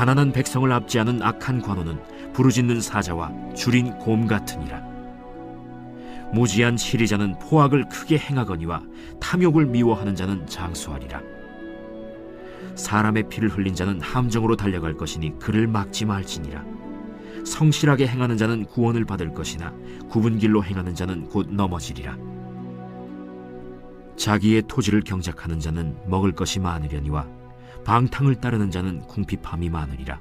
가난한 백성을 압제하는 악한 관원은 부르짖는 사자와 줄인 곰 같으니라. 무지한 치리자는 포악을 크게 행하거니와 탐욕을 미워하는 자는 장수하리라. 사람의 피를 흘린 자는 함정으로 달려갈 것이니 그를 막지 말지니라. 성실하게 행하는 자는 구원을 받을 것이나 굽은 길로 행하는 자는 곧 넘어지리라. 자기의 토지를 경작하는 자는 먹을 것이 많으려니와 방탕을 따르는 자는 궁핍함이 많으리라.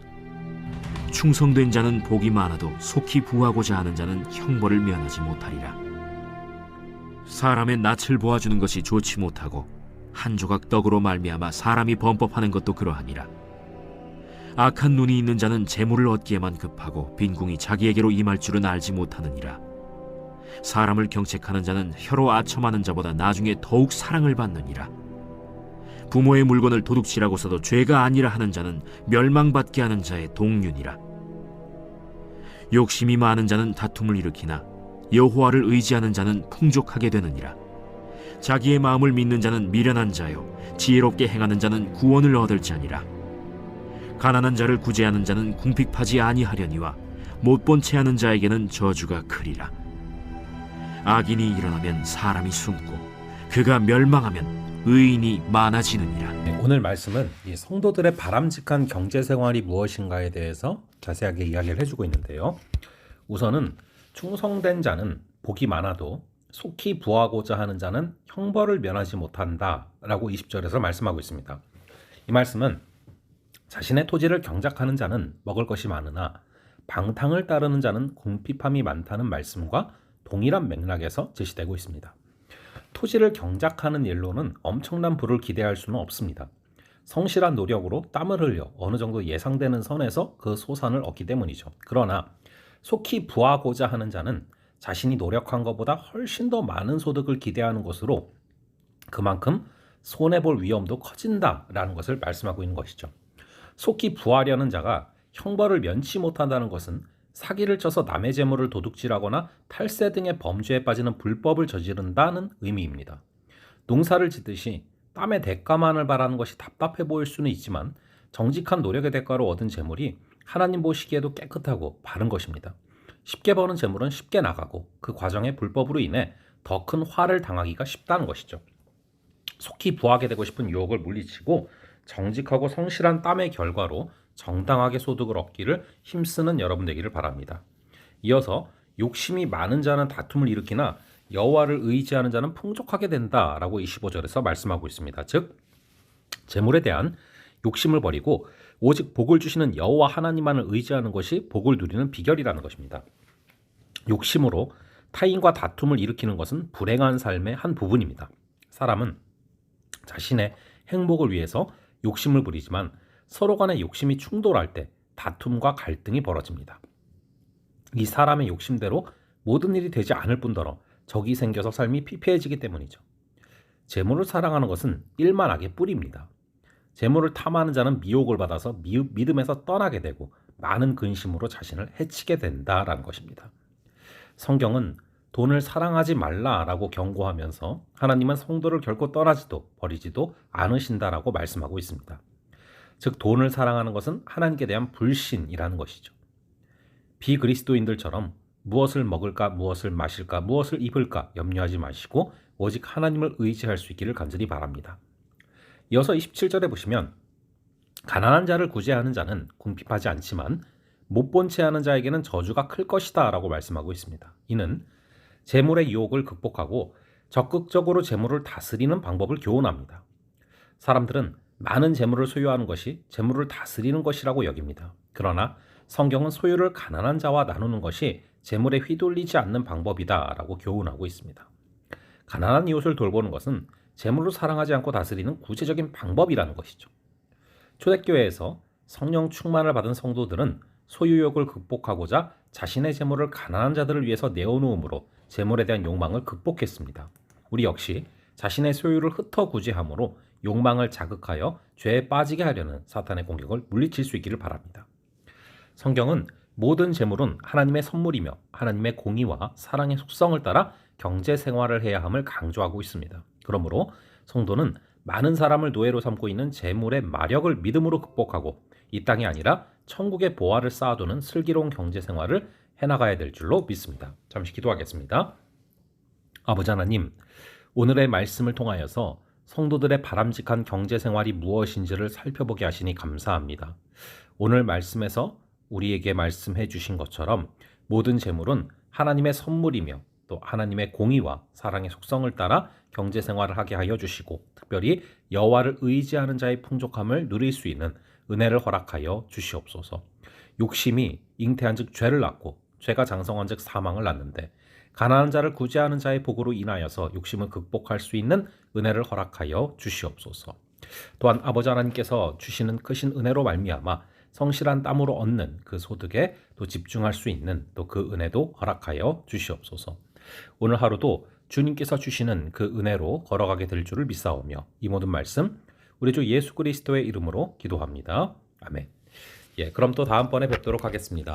충성된 자는 복이 많아도 속히 부하고자 하는 자는 형벌을 면하지 못하리라. 사람의 낯을 보아주는 것이 좋지 못하고 한 조각 떡으로 말미암아 사람이 범법하는 것도 그러하니라. 악한 눈이 있는 자는 재물을 얻기에만 급하고 빈궁이 자기에게로 임할 줄은 알지 못하느니라. 사람을 경책하는 자는 혀로 아첨하는 자보다 나중에 더욱 사랑을 받느니라. 부모의 물건을 도둑질하고서도 죄가 아니라 하는 자는 멸망받게 하는 자의 동륜이라. 욕심이 많은 자는 다툼을 일으키나 여호와를 의지하는 자는 풍족하게 되느니라. 자기의 마음을 믿는 자는 미련한 자요 지혜롭게 행하는 자는 구원을 얻을 자니라. 가난한 자를 구제하는 자는 궁핍하지 아니하려니와 못 본 채 하는 자에게는 저주가 크리라. 악인이 일어나면 사람이 숨고 그가 멸망하면 의인이 많아지느니라. 네, 오늘 말씀은 이 성도들의 바람직한 경제 생활이 무엇인가에 대해서 자세하게 이야기를 해주고 있는데요. 우선은 충성된 자는 복이 많아도 속히 부하고자 하는 자는 형벌을 면하지 못한다라고 20절에서 말씀하고 있습니다. 이 말씀은 자신의 토지를 경작하는 자는 먹을 것이 많으나 방탕을 따르는 자는 궁핍함이 많다는 말씀과 동일한 맥락에서 제시되고 있습니다. 토지를 경작하는 일로는 엄청난 부를 기대할 수는 없습니다. 성실한 노력으로 땀을 흘려 어느 정도 예상되는 선에서 그 소산을 얻기 때문이죠. 그러나 속히 부하고자 하는 자는 자신이 노력한 것보다 훨씬 더 많은 소득을 기대하는 것으로 그만큼 손해볼 위험도 커진다라는 것을 말씀하고 있는 것이죠. 속히 부하려는 자가 형벌을 면치 못한다는 것은 사기를 쳐서 남의 재물을 도둑질하거나 탈세 등의 범죄에 빠지는 불법을 저지른다는 의미입니다. 농사를 짓듯이 땀의 대가만을 바라는 것이 답답해 보일 수는 있지만 정직한 노력의 대가로 얻은 재물이 하나님 보시기에도 깨끗하고 바른 것입니다. 쉽게 버는 재물은 쉽게 나가고 그 과정의 불법으로 인해 더 큰 화를 당하기가 쉽다는 것이죠. 속히 부하게 되고 싶은 유혹을 물리치고 정직하고 성실한 땀의 결과로 정당하게 소득을 얻기를 힘쓰는 여러분 되기를 바랍니다. 이어서 욕심이 많은 자는 다툼을 일으키나 여호와를 의지하는 자는 풍족하게 된다라고 25절에서 말씀하고 있습니다. 즉 재물에 대한 욕심을 버리고 오직 복을 주시는 여호와 하나님만을 의지하는 것이 복을 누리는 비결이라는 것입니다. 욕심으로 타인과 다툼을 일으키는 것은 불행한 삶의 한 부분입니다. 사람은 자신의 행복을 위해서 욕심을 부리지만 서로 간의 욕심이 충돌할 때 다툼과 갈등이 벌어집니다. 이 사람의 욕심대로 모든 일이 되지 않을 뿐더러 적이 생겨서 삶이 피폐해지기 때문이죠. 재물을 사랑하는 것은 일만 악의 뿌리입니다. 재물을 탐하는 자는 미혹을 받아서 미, 믿음에서 떠나게 되고 많은 근심으로 자신을 해치게 된다라는 것입니다. 성경은 돈을 사랑하지 말라라고 경고하면서 하나님은 성도를 결코 떠나지도 버리지도 않으신다라고 말씀하고 있습니다. 즉 돈을 사랑하는 것은 하나님께 대한 불신이라는 것이죠. 비그리스도인들처럼 무엇을 먹을까, 무엇을 마실까, 무엇을 입을까 염려하지 마시고 오직 하나님을 의지할 수 있기를 간절히 바랍니다. 이어서 27절에 보시면 가난한 자를 구제하는 자는 궁핍하지 않지만 못 본 채 하는 자에게는 저주가 클 것이다 라고 말씀하고 있습니다. 이는 재물의 유혹을 극복하고 적극적으로 재물을 다스리는 방법을 교훈합니다. 사람들은 많은 재물을 소유하는 것이 재물을 다스리는 것이라고 여깁니다. 그러나 성경은 소유를 가난한 자와 나누는 것이 재물에 휘둘리지 않는 방법이다라고 교훈하고 있습니다. 가난한 이웃을 돌보는 것은 재물을 사랑하지 않고 다스리는 구체적인 방법이라는 것이죠. 초대교회에서 성령 충만을 받은 성도들은 소유욕을 극복하고자 자신의 재물을 가난한 자들을 위해서 내어놓음으로 재물에 대한 욕망을 극복했습니다. 우리 역시 자신의 소유를 흩어 구제함으로 욕망을 자극하여 죄에 빠지게 하려는 사탄의 공격을 물리칠 수 있기를 바랍니다. 성경은 모든 재물은 하나님의 선물이며 하나님의 공의와 사랑의 속성을 따라 경제 생활을 해야 함을 강조하고 있습니다. 그러므로 성도는 많은 사람을 노예로 삼고 있는 재물의 마력을 믿음으로 극복하고 이 땅이 아니라 천국의 보화를 쌓아두는 슬기로운 경제 생활을 해나가야 될 줄로 믿습니다. 잠시 기도하겠습니다. 아버지 하나님, 오늘의 말씀을 통하여서 성도들의 바람직한 경제 생활이 무엇인지를 살펴보게 하시니 감사합니다. 오늘 말씀에서 우리에게 말씀해 주신 것처럼 모든 재물은 하나님의 선물이며 또 하나님의 공의와 사랑의 속성을 따라 경제 생활을 하게 하여 주시고 특별히 여호와를 의지하는 자의 풍족함을 누릴 수 있는 은혜를 허락하여 주시옵소서. 욕심이 잉태한즉 죄를 낳고 죄가 장성한즉 사망을 낳는데 가난한 자를 구제하는 자의 복으로 인하여서 욕심을 극복할 수 있는 은혜를 허락하여 주시옵소서. 또한 아버지 하나님께서 주시는 크신 은혜로 말미암아 성실한 땀으로 얻는 그 소득에 또 집중할 수 있는 또 그 은혜도 허락하여 주시옵소서. 오늘 하루도 주님께서 주시는 그 은혜로 걸어가게 될 줄을 믿사오며 이 모든 말씀 우리 주 예수 그리스도의 이름으로 기도합니다. 아멘. 예, 그럼 또 다음번에 뵙도록 하겠습니다.